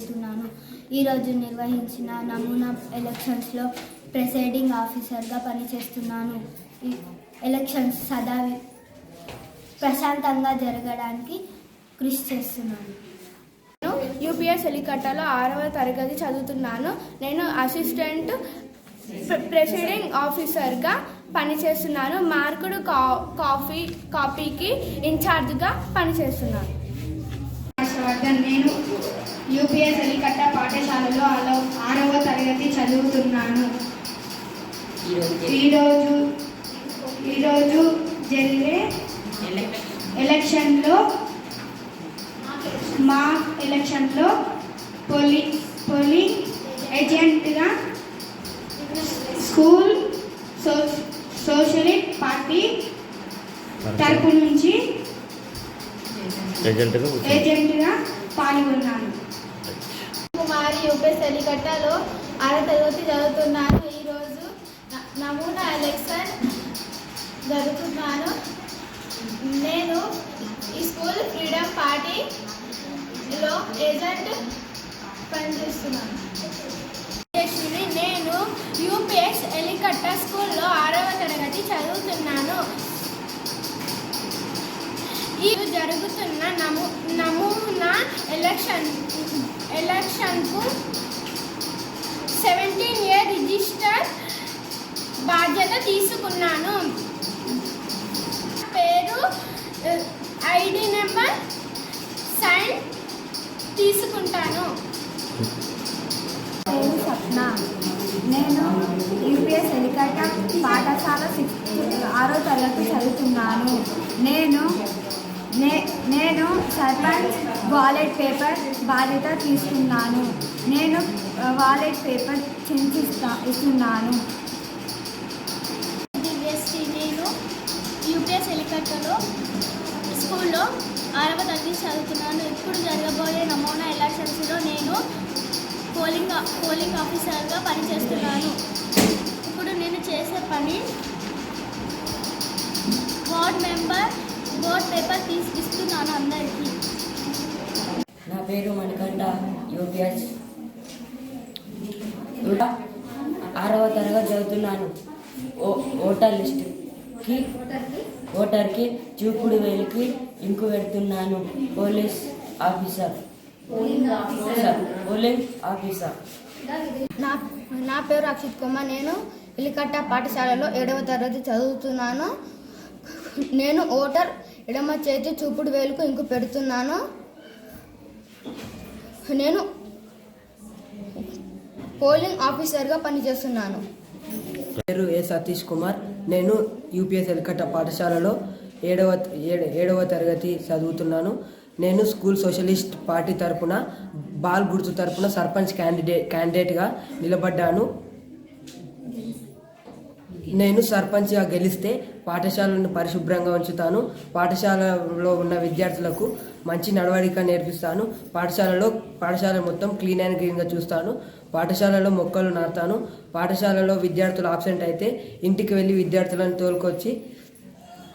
చదువుతున్నాను ఈరోజు నిర్వహించిన నమూనా ఎలక్షన్స్లో ప్రెసైడింగ్ ఆఫీసర్గా పనిచేస్తున్నాను. ఈ ఎలక్షన్స్ సదా ప్రశాంతంగా జరగడానికి కృషి చేస్తున్నాను. నేను యూపీఎస్ ఎలికట్టలో ఆరవ తరగతి చదువుతున్నాను. నేను అసిస్టెంట్ ప్ర- ప్రెసిడింగ్ ఆఫీసర్గా పనిచేస్తున్నాను. మార్కుడు కా కాఫీ కాపీకి ఇన్ఛార్జ్గా పనిచేస్తున్నాను. హర్షవర్ధన్ నేను యూపీఎస్ ఎలికట్ట పాఠశాలలో ఆలో ఆరవ తరగతి చదువుతున్నాను ఈరోజు ఈరోజు జరిగే ఎలక్షన్లో మా ఎలక్షన్లో పోలి పోలింగ్ ఏజెంట్గా స్కూల్ సో సోషలిస్ట్ పార్టీ తరపు నుంచి. ఏజెంట్గా పాల్గొన్నాను కుమారి యూపీఎస్ ఎలికట్టలో ఆరవ తరగతి చదువుతున్నాను. ఈరోజు న- నమూనా ఎలక్షన్ జరుగుతున్నాను నేను ఈ స్కూల్ ఫ్రీడమ్ పార్టీలో ఏజెంట్ పనిచేస్తున్నాను. యశ్విని, నేను యూపీఎస్ ఎలికట్ట స్కూల్లో ఆరవ తరగతి చదువుతున్నాను. ఈ జరుగుతున్న నమూ నమూనా ఎలక్షన్ ఎలక్షన్కు సెవెంటీన్ ఇయర్ రిజిస్టర్ బాధ్యత తీసుకున్నాను. పేరు ఐడి నెంబర్ సైన్ తీసుకుంటాను. పేరు స్వప్న. నేను యూపీఎస్ ఎలికట పాఠశాల సిక్స్త్ ఆరో తరగతి చదువుతున్నాను. నేను నే నేను సర్పంచ్ వాలెట్ పేపర్ బాధ్యత తీసుకున్నాను. నేను వాలెట్ పేపర్ చించిస్తా ఇస్తున్నాను. దివ్యశ్రీ నేను యూపీఎస్ ఎలికట్టలో స్కూల్లో ఆరవ తరగతి చదువుతున్నాను. ఇప్పుడు జరగబోయే నమూనా ఎలక్షన్స్లో నేను పోలింగ్ పోలింగ్ ఆఫీసర్గా పనిచేస్తున్నాను. ఇప్పుడు నేను చేసే పని వార్డ్ మెంబర్ బోర్డ్ పేపర్ తీసి ఇస్తున్నాను అందరికీ. పేరు మణికంఠ యూపీఎస్ ఇంకా ఆరవ తరగతి చదువుతున్నాను. ఓ ఓటర్ లిస్ట్కి ఓటర్కి చూపుడు వేలికి ఇంకు పెడుతున్నాను. Police officer. Sir, polling officer. నా నా పేరు అక్షిత్ కుమార్. నేను ఇలికట్ట పాఠశాలలో ఏడవ తరగతి చదువుతున్నాను. నేను ఓటర్ ఎడమ చేతి చూపుడు వేలుకు ఇంకు పెడుతున్నాను. నేను పోలింగ్ ఆఫీసర్గా పనిచేస్తున్నాను. పేరు ఏ సతీష్ కుమార్. నేను యూపీఎస్ ఎల్కట్ట పాఠశాలలో ఏడవ ఏడవ తరగతి చదువుతున్నాను. నేను స్కూల్ సోషలిస్ట్ పార్టీ తరపున బాల్ గుర్తు తరపున సర్పంచ్ క్యాండిడేట్ క్యాండిడేట్గా నిలబడ్డాను. నేను సర్పంచ్గా గెలిస్తే పాఠశాలను పరిశుభ్రంగా ఉంచుతాను. పాఠశాలలో ఉన్న విద్యార్థులకు మంచి నడవడిక నేర్పిస్తాను. పాఠశాలలో పాఠశాల మొత్తం క్లీన్ అండ్ గ్రీన్గా చూస్తాను. పాఠశాలలో మొక్కలు నాటుతాను. పాఠశాలలో విద్యార్థులు ఆబ్సెంట్ అయితే ఇంటికి వెళ్ళి విద్యార్థులను తోలుకొచ్చి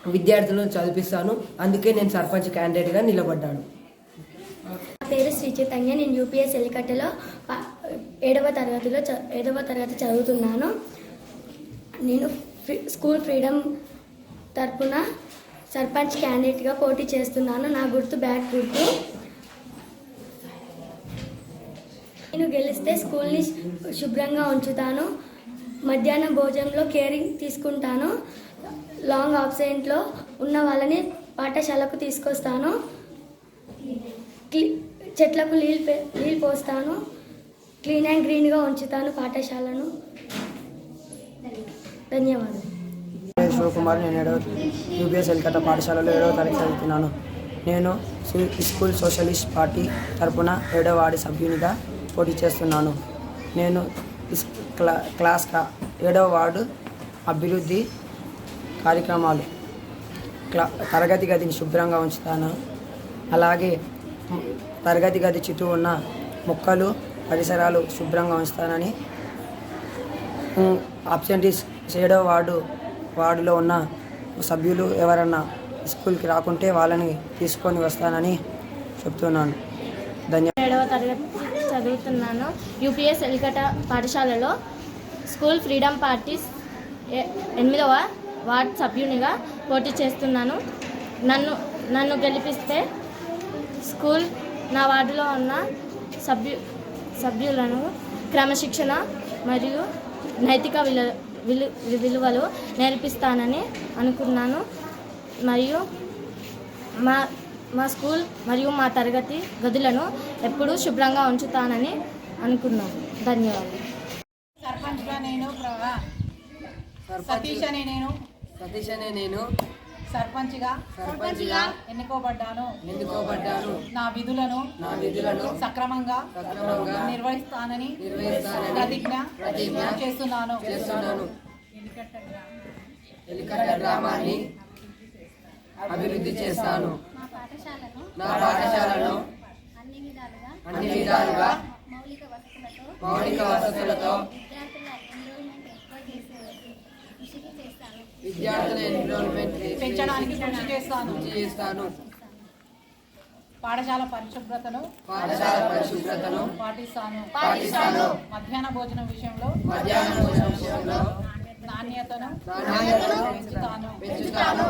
విద్యార్థులను చదివిస్తాను. అందుకే నేను సర్పంచ్ క్యాండిడేట్గా నిలబడ్డాను. నా పేరు శ్రీ నేను యూపీఎస్ ఎలికట్టలో ఏడవ తరగతిలో ఏడవ తరగతి చదువుతున్నాను. నేను ఫ్రీ- స్కూల్ ఫ్రీడమ్ తరపున సర్పంచ్ క్యాండిడేట్గా పోటీ చేస్తున్నాను. నా గుర్తు బ్యాట్ గుర్తు. నేను గెలిస్తే స్కూల్ని శుభ్రంగా ఉంచుతాను. మధ్యాహ్నం భోజనంలో కేరింగ్ తీసుకుంటాను. లాంగ్ ఆబ్సెంట్లో ఉన్న వాళ్ళని పాఠశాలకు తీసుకొస్తాను. క్లీ- చెట్లకు నీళ్ళు నీళ్ళు పోస్తాను. క్లీన్ అండ్ గ్రీన్గా ఉంచుతాను పాఠశాలను. ధన్యవాదాలు. శివకుమార్ నేను ఏడవ యూపీఎస్ ఎల్కట పాఠశాలలో ఏడవ తరగతి చదువుతున్నాను. నేను స్కూల్ సోషలిస్ట్ పార్టీ తరపున ఏడవ వార్డు సభ్యునిగా పోటీ చేస్తున్నాను. నేను క్లా క్లాస్ ఏడవ వార్డు అభివృద్ధి కార్యక్రమాలు క్లా తరగతి గదిని శుభ్రంగా ఉంచుతాను. అలాగే తరగతి గది చుట్టూ ఉన్న మొక్కలు పరిసరాలు శుభ్రంగా ఉంచుతానని అబ్సెంటీస్ ఏడవ వార్డు వార్డులో ఉన్న సభ్యులు ఎవరన్నా స్కూల్కి రాకుంటే వాళ్ళని తీసుకొని వస్తానని చెప్తున్నాను. ధన్యవాదాలు ఏడవ తరగతి చదువుతున్నాను. యూపీఎస్ ఎలికట పాఠశాలలో స్కూల్ ఫ్రీడమ్ పార్టీస్ ఎ- ఎనిమిదవ వార్డ్ సభ్యునిగా పోటీ చేస్తున్నాను. నన్ను నన్ను గెలిపిస్తే స్కూల్ నా వార్డులో ఉన్న సభ్యు సభ్యులను క్రమశిక్షణ మరియు నైతిక విలువ విలు విలువలు నేర్పిస్తానని అనుకున్నాను. మరియు మా మా స్కూల్ మరియు మా తరగతి గదులను ఎప్పుడూ శుభ్రంగా ఉంచుతానని అనుకున్నాం ధన్యవాదాలు. సర్పంచ్గా నేను సతీష్ అనే నేను. సతీష్ అనే నేను. సర్పంచ్గా సర్పంచ్గా ఎన్నుకోబడ్డాను. ఎన్నుకోబడ్డాను నా విధులను నా విధులను సక్రమంగా సక్రమంగా నిర్వహిస్తానని నిర్వహిస్తానని ప్రతిజ్ఞ ప్రతిజ్ఞ చేస్తున్నాను. చేస్తున్నాను. ఎలికట్ట గ్రామాన్ని అభివృద్ధి చేస్తాను. నా పాఠశాలను అన్ని విధాలుగా అన్ని విధాలుగా మౌలిక వసతులతో మౌలిక వసతులతో విద్యార్థుల ఎన్రోల్మెంట్ ఎక్కువ చేసే కృషి చేస్తాను విద్యార్థుల ఎన్రోల్మెంట్ పెంచడానికి కృషి చేస్తాను. కృషి చేస్తాను. పాఠశాల పరిశుభ్రతను పాఠశాల పరిశుభ్రతను పాటిస్తాను. పాటిస్తాను. మధ్యాహ్న భోజనం విషయంలో మధ్యాహ్న భోజన విషయంలో నాణ్యతను నాణ్యతను పెంచుతాను. పెంచుతాను.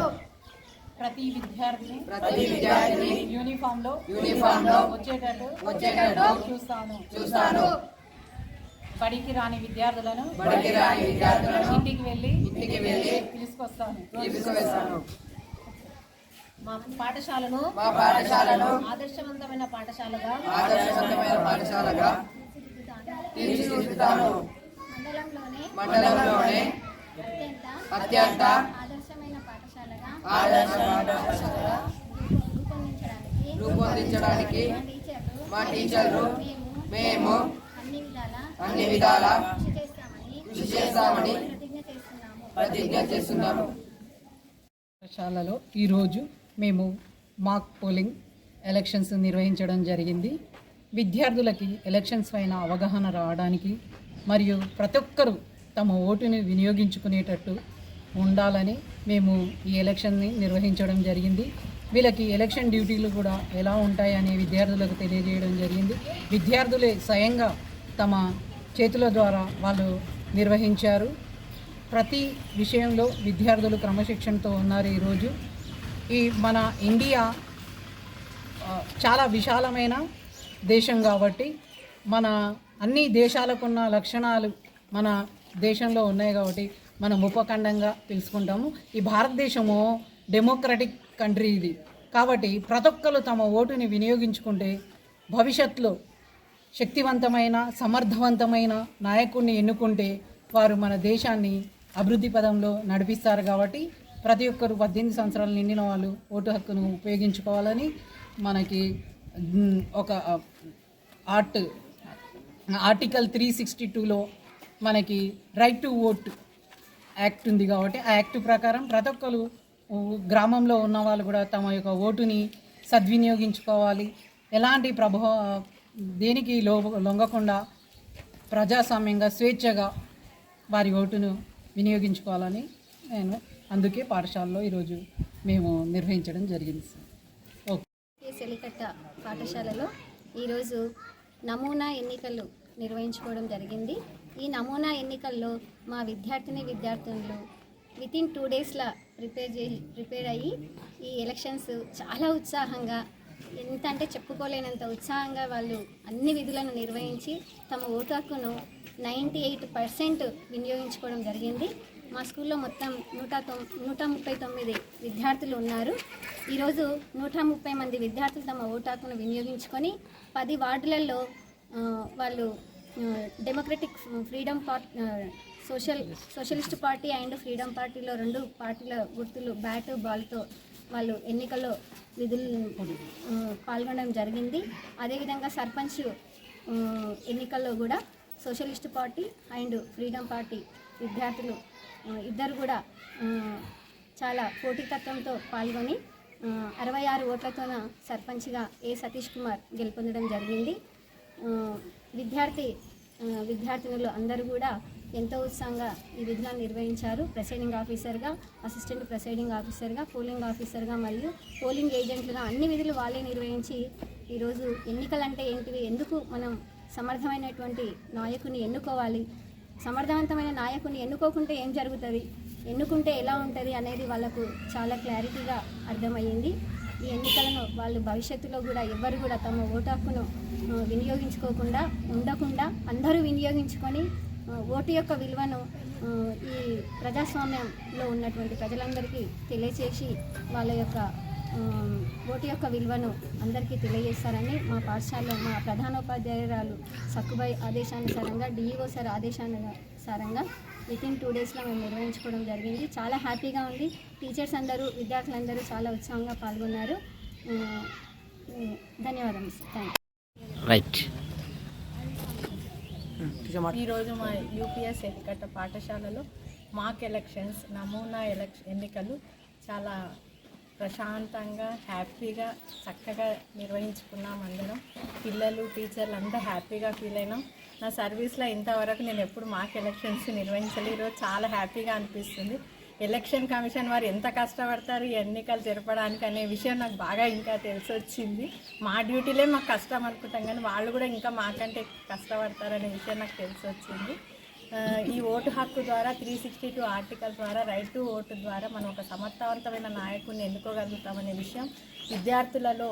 ప్రతి విద్యార్థిని ప్రతి విద్యార్థిని యూనిఫామ్లో యూనిఫామ్లో వచ్చేటట్టు వచ్చేటట్టు చూస్తాను. చూస్తాను. బడికి రాని విద్యార్థులను బడికి రాని విద్యార్థులను ఇంటికి వెళ్ళి ఇంటికి వెళ్ళి తీసుకొస్తాను తీసుకువెళ్తాను మా పాఠశాలను మా పాఠశాలను ఆదర్శవంతమైన పాఠశాలగా ఆదర్శవంతమైన పాఠశాలగా తీర్చిదిద్దుతాను మండలంలోనే మండలంలోనే అత్యంత అత్యంత ఆదర్శమైన పాఠశాలగా ఆదర్శ పాఠశాలగా రూపొందించడానికి మా టీచర్లు మేము అన్ని విధాల కృషి చేస్తామని ప్రతిజ్ఞ చేస్తున్నాము. పాఠశాలలో ఈరోజు మేము మాక్ పోలింగ్ ఎలక్షన్స్ నిర్వహించడం జరిగింది. విద్యార్థులకి ఎలక్షన్స్ పైన అవగాహన రావడానికి మరియు ప్రతి ఒక్కరూ తమ ఓటుని వినియోగించుకునేటట్టు ఉండాలని మేము ఈ ఎలక్షన్ని నిర్వహించడం జరిగింది. వీళ్ళకి ఎలక్షన్ డ్యూటీలు కూడా ఎలా ఉంటాయని విద్యార్థులకు తెలియజేయడం జరిగింది. విద్యార్థులే స్వయంగా తమ చేతుల ద్వారా వాళ్ళు నిర్వహించారు. ప్రతి విషయంలో విద్యార్థులు క్రమశిక్షణతో ఉన్నారు ఈరోజు. ఈ మన ఇండియా చాలా విశాలమైన దేశం కాబట్టి మన అన్ని దేశాలకున్న లక్షణాలు మన దేశంలో ఉన్నాయి కాబట్టి మనం ఉపఖండంగా తెలుసుకుంటాము. ఈ భారతదేశము డెమోక్రటిక్ కంట్రీ ఇది. కాబట్టి ప్రతి ఒక్కరు తమ ఓటుని వినియోగించుకుంటే భవిష్యత్తులో శక్తివంతమైన సమర్థవంతమైన నాయకుడిని ఎన్నుకుంటే వారు మన దేశాన్ని అభివృద్ధి పదంలో నడిపిస్తారు కాబట్టి ప్రతి ఒక్కరు పద్దెనిమిది సంవత్సరాలు నిండిన వాళ్ళు ఓటు హక్కును ఉపయోగించుకోవాలని మనకి ఒక ఆర్ట్ ఆర్టికల్ త్రీ సిక్స్టీ టూలో మనకి రైట్ టు ఓట్ యాక్ట్ ఉంది కాబట్టి ఆ యాక్ట్ ప్రకారం ప్రతి ఒక్కరు గ్రామంలో ఉన్న వాళ్ళు కూడా తమ యొక్క ఓటుని సద్వినియోగించుకోవాలి. ఎలాంటి ప్రభావ దేనికి లో లొంగకుండా ప్రజాస్వామ్యంగా స్వేచ్ఛగా వారి ఓటును వినియోగించుకోవాలని నేను అందుకే పాఠశాలలో ఈరోజు మేము నిర్వహించడం జరిగింది ఓకే. సెలికట్ట పాఠశాలలో ఈరోజు నమూనా ఎన్నికలు నిర్వహించుకోవడం జరిగింది. ఈ నమూనా ఎన్నికల్లో మా విద్యార్థిని విద్యార్థులు వితిన్ టూ డేస్లో ప్రిపేర్ చే ప్రిపేర్ అయ్యి ఈ ఎలక్షన్స్ చాలా ఉత్సాహంగా ఎంత అంటే చెప్పుకోలేనంత ఉత్సాహంగా వాళ్ళు అన్ని విధులను నిర్వహించి తమ ఓటు హక్కును నైంటీ ఎయిట్ పర్సెంట్ వినియోగించుకోవడం జరిగింది. మా స్కూల్లో మొత్తం నూట తొమ్ నూట ముప్పై తొమ్మిది విద్యార్థులు ఉన్నారు. ఈరోజు నూట ముప్పై మంది విద్యార్థులు తమ ఓటు హక్కును వినియోగించుకొని పది వార్డులలో వాళ్ళు democratic freedom part social socialist party and freedom పార్టీలో రెండు పార్టీల గుర్తులు బ్యాట్ బాల్తో వాళ్ళు ఎన్నికల్లో విధులు పాల్గొనడం జరిగింది. అదేవిధంగా సర్పంచ్ ఎన్నికల్లో కూడా socialist party and freedom party విద్యార్థులు ఇద్దరు కూడా చాలా పోటీతత్వంతో పాల్గొని అరవై ఆరు ఓట్లతోన సర్పంచ్గా ఏ సతీష్ కుమార్ గెలుపొందడం జరిగింది. విద్యార్థి విద్యార్థినులు అందరూ కూడా ఎంతో ఉత్సాహంగా ఈ విధులను నిర్వహించారు? ప్రెసైడింగ్ ఆఫీసర్గా అసిస్టెంట్ ప్రెసైడింగ్ ఆఫీసర్గా పోలింగ్ ఆఫీసర్గా మరియు పోలింగ్ ఏజెంట్లుగా అన్ని విధులు వాళ్ళే నిర్వహించి ఈరోజు ఎన్నికలంటే ఏంటివి? ఎందుకు మనం సమర్థమైనటువంటి నాయకుని ఎన్నుకోవాలి? సమర్థవంతమైన నాయకుని ఎన్నుకోకుంటే ఏం జరుగుతుంది? ఎన్నుకుంటే ఎలా ఉంటుంది అనేది వాళ్ళకు చాలా క్లారిటీగా అర్థమయ్యింది. ఈ ఎన్నికలను వాళ్ళు భవిష్యత్తులో కూడా ఎవ్వరు కూడా తమ ఓటు హక్కును వినియోగించుకోకుండా ఉండకుండా అందరూ వినియోగించుకొని ఓటు యొక్క విలువను ఈ ప్రజాస్వామ్యంలో ఉన్నటువంటి ప్రజలందరికీ తెలియచేసి వాళ్ళ యొక్క ఓటు యొక్క విలువను అందరికీ తెలియజేస్తారని మా పాఠశాలలో మా ప్రధానోపాధ్యాయురాలు సక్కుబై ఆదేశానుసారంగా డిఈఓ సార్ ఆదేశానుసారంగా విత్ ఇన్ టూ డేస్లో మేము నిర్వహించుకోవడం జరిగింది. చాలా హ్యాపీగా ఉంది. టీచర్స్ అందరూ విద్యార్థులందరూ చాలా ఉత్సాహంగా పాల్గొన్నారు. ధన్యవాదాలు సార్ థ్యాంక్ రైట్. ఈరోజు మా యూపీఎస్ ఎన్నికట్ట పాఠశాలలో మాక్ ఎలక్షన్స్ నమూనా ఎలక్ష ఎన్నికలు చాలా ప్రశాంతంగా హ్యాపీగా చక్కగా నిర్వహించుకున్నాం అందరం. పిల్లలు టీచర్లు అంతా హ్యాపీగా ఫీల్ అయినాం. నా సర్వీస్లో ఇంతవరకు నేను ఎప్పుడు మాక్ ఎలక్షన్స్ నిర్వహించలేదు. ఈరోజు చాలా హ్యాపీగా అనిపిస్తుంది. ఎలక్షన్ కమిషన్ వారు ఎంత కష్టపడతారు ఈ ఎన్నికలు జరపడానికి అనే విషయం నాకు బాగా ఇంకా తెలిసొచ్చింది. మా డ్యూటీలే మాకు కష్టం అనుకుంటాం కానీ వాళ్ళు కూడా ఇంకా మాకంటే కష్టపడతారనే విషయం నాకు తెలిసొచ్చింది. ఈ ఓటు హక్కు ద్వారా త్రీ సిక్స్టీ టూ ఆర్టికల్ ద్వారా రైట్ టు ఓటు ద్వారా మనం ఒక సమర్థవంతమైన నాయకుడిని ఎన్నుకోగలుగుతామనే విషయం విద్యార్థులలో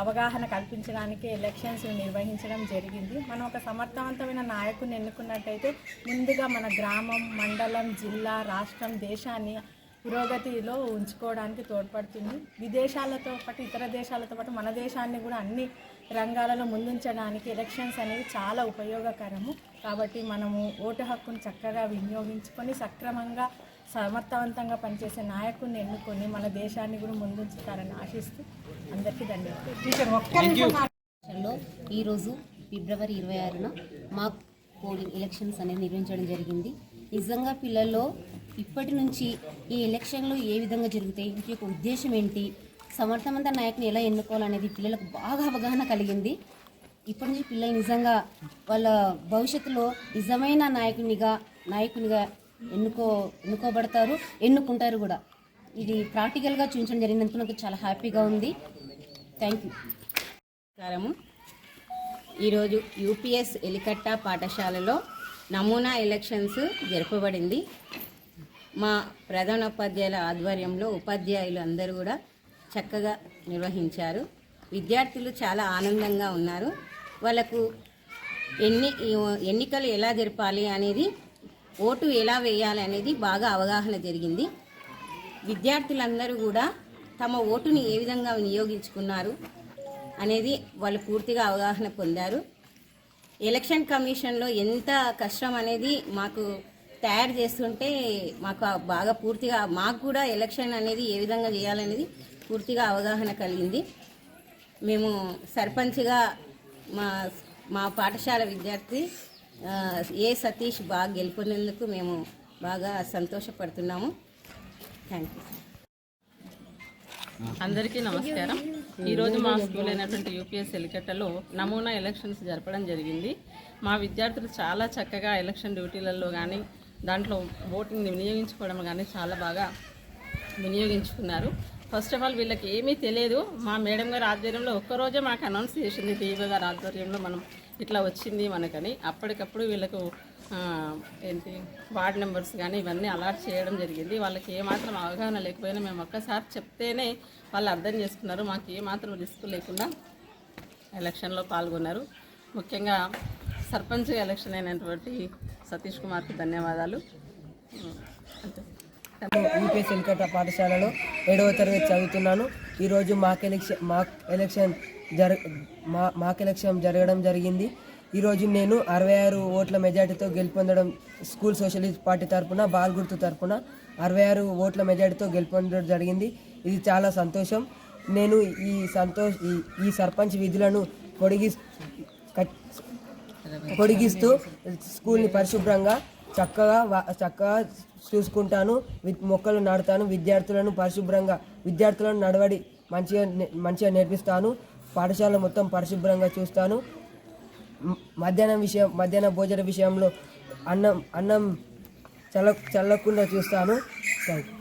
అవగాహన కల్పించడానికి ఎలక్షన్స్ నిర్వహించడం జరిగింది. మనం ఒక సమర్థవంతమైన నాయకుని ఎన్నుకున్నట్టయితే ముందుగా మన గ్రామం మండలం జిల్లా రాష్ట్రం దేశాన్ని పురోగతిలో ఉంచుకోవడానికి తోడ్పడుతుంది. విదేశాలతో పాటు ఇతర దేశాలతో పాటు మన దేశాన్ని కూడా అన్ని రంగాలలో ముందుంచడానికి ఎలక్షన్స్ అనేవి చాలా ఉపయోగకరము. కాబట్టి మనము ఓటు హక్కును చక్కగా వినియోగించుకొని సక్రమంగా సమర్థవంతంగా పనిచేసే నాయకుడిని ఎన్నుకొని మన దేశాన్ని కూడా ముందుంచుతారని ఆశిస్తూ అందరికీ ధన్యవాదాలు. టీచర్ ఒక్క నిమిషం లో ఈరోజు ఫిబ్రవరి ఇరవై ఆరున మాక్ పోలింగ్ ఎలక్షన్స్ అనేది నిర్వహించడం జరిగింది. నిజంగా పిల్లల్లో ఇప్పటి నుంచి ఈ ఎలక్షన్లు ఏ విధంగా జరుగుతాయి? వీటి యొక్క ఉద్దేశం ఏంటి? సమర్థవంత నాయకుని ఎలా ఎన్నుకోవాలనేది పిల్లలకు బాగా అవగాహన కలిగింది. ఇప్పటి నుంచి పిల్లలు నిజంగా వాళ్ళ భవిష్యత్తులో నిజమైన నాయకునిగా నాయకునిగా ఎన్నుకో ఎన్నుకోబడతారు ఎన్నుకుంటారు కూడా. ఇది ప్రాక్టికల్గా చూపించడం జరిగినందుకు నాకు చాలా హ్యాపీగా ఉంది. థ్యాంక్ యూ నమస్కారము. ఈరోజు యూపీఎస్ ఎలికట్ట పాఠశాలలో నమూనా ఎలక్షన్స్ జరపబడింది. మా ప్రధానోపాధ్యాయుల ఆధ్వర్యంలో ఉపాధ్యాయులు అందరూ కూడా చక్కగా నిర్వహించారు. విద్యార్థులు చాలా ఆనందంగా ఉన్నారు. వాళ్ళకు ఎన్ని ఎన్నికలు ఎలా జరపాలి అనేది ఓటు ఎలా వేయాలి అనేది బాగా అవగాహన జరిగింది. విద్యార్థులందరూ కూడా తమ ఓటుని ఏ విధంగా వినియోగించుకున్నారు అనేది వాళ్ళు పూర్తిగా అవగాహన పొందారు. ఎలక్షన్ కమిషన్లో ఎంత కష్టం అనేది మాకు తయారు చేస్తుంటే మాకు బాగా పూర్తిగా మాకు కూడా ఎలక్షన్ అనేది ఏ విధంగా చేయాలనేది పూర్తిగా అవగాహన కలిగింది. మేము సర్పంచ్గా మా మా పాఠశాల విద్యార్థి ఏ సతీష్ బాగా గెలుపొందేందుకు మేము బాగా సంతోషపడుతున్నాము. థ్యాంక్ యూ అందరికీ నమస్కారం. ఈరోజు మా స్కూల్ అయినటువంటి యూపీఎస్ ఎలికట్టలో నమూనా ఎలక్షన్స్ జరపడం జరిగింది. మా విద్యార్థులు చాలా చక్కగా ఎలక్షన్ డ్యూటీలలో కానీ దాంట్లో ఓటింగ్ వినియోగించుకోవడం కానీ చాలా బాగా వినియోగించుకున్నారు. ఫస్ట్ ఆఫ్ ఆల్ వీళ్ళకి ఏమీ తెలియదు. మా మేడం గారి ఆధ్వర్యంలో ఒక్కరోజే మాకు అనౌన్స్ చేసింది టీవీ గారి ఆధ్వర్యంలో మనం ఇట్లా వచ్చింది మనకని. అప్పటికప్పుడు వీళ్ళకు ఏంటి వార్డ్ మెంబర్స్ కానీ ఇవన్నీ అలాట్ చేయడం జరిగింది. వాళ్ళకి ఏమాత్రం అవగాహన లేకపోయినా మేము ఒక్కసారి చెప్తేనే వాళ్ళు అర్థం చేసుకున్నారు. మాకు ఏమాత్రం రిస్క్ లేకుండా ఎలక్షన్లో పాల్గొన్నారు. ముఖ్యంగా సర్పంచ్ ఎలక్షన్ అయినటువంటి సతీష్ కుమార్కి ధన్యవాదాలు. యూపీఎస్ ఎలికట్ట పాఠశాలలో ఏడవ తరగతి చదువుతున్నాను. ఈరోజు మాక్ ఎలక్షన్ మాక్ ఎలక్షన్ జర మా మాక్ ఎలక్షన్ జరగడం జరిగింది. ఈరోజు నేను అరవై ఆరు ఓట్ల మెజార్టీతో గెలుపొందడం స్కూల్ సోషలిస్ట్ పార్టీ తరపున బాల్ గుర్తు తరపున అరవై ఆరు ఓట్ల మెజార్టీతో గెలుపొందడం జరిగింది. ఇది చాలా సంతోషం. నేను ఈ సంతోష్ ఈ సర్పంచ్ విధులను పొడిగి పొడిగిస్తూ స్కూల్ని పరిశుభ్రంగా చక్కగా చక్కగా చూసుకుంటాను. వి- మొక్కలు నాటుతాను. విద్యార్థులను పరిశుభ్రంగా విద్యార్థులను నడవడి మంచిగా నే- మంచిగా నేర్పిస్తాను. పాఠశాల మొత్తం పరిశుభ్రంగా చూస్తాను. మధ్యాహ్నం విషయం మధ్యాహ్న భోజన విషయంలో అన్నం అన్నం చల్ల చల్లకుండా చూస్తాను. Thank you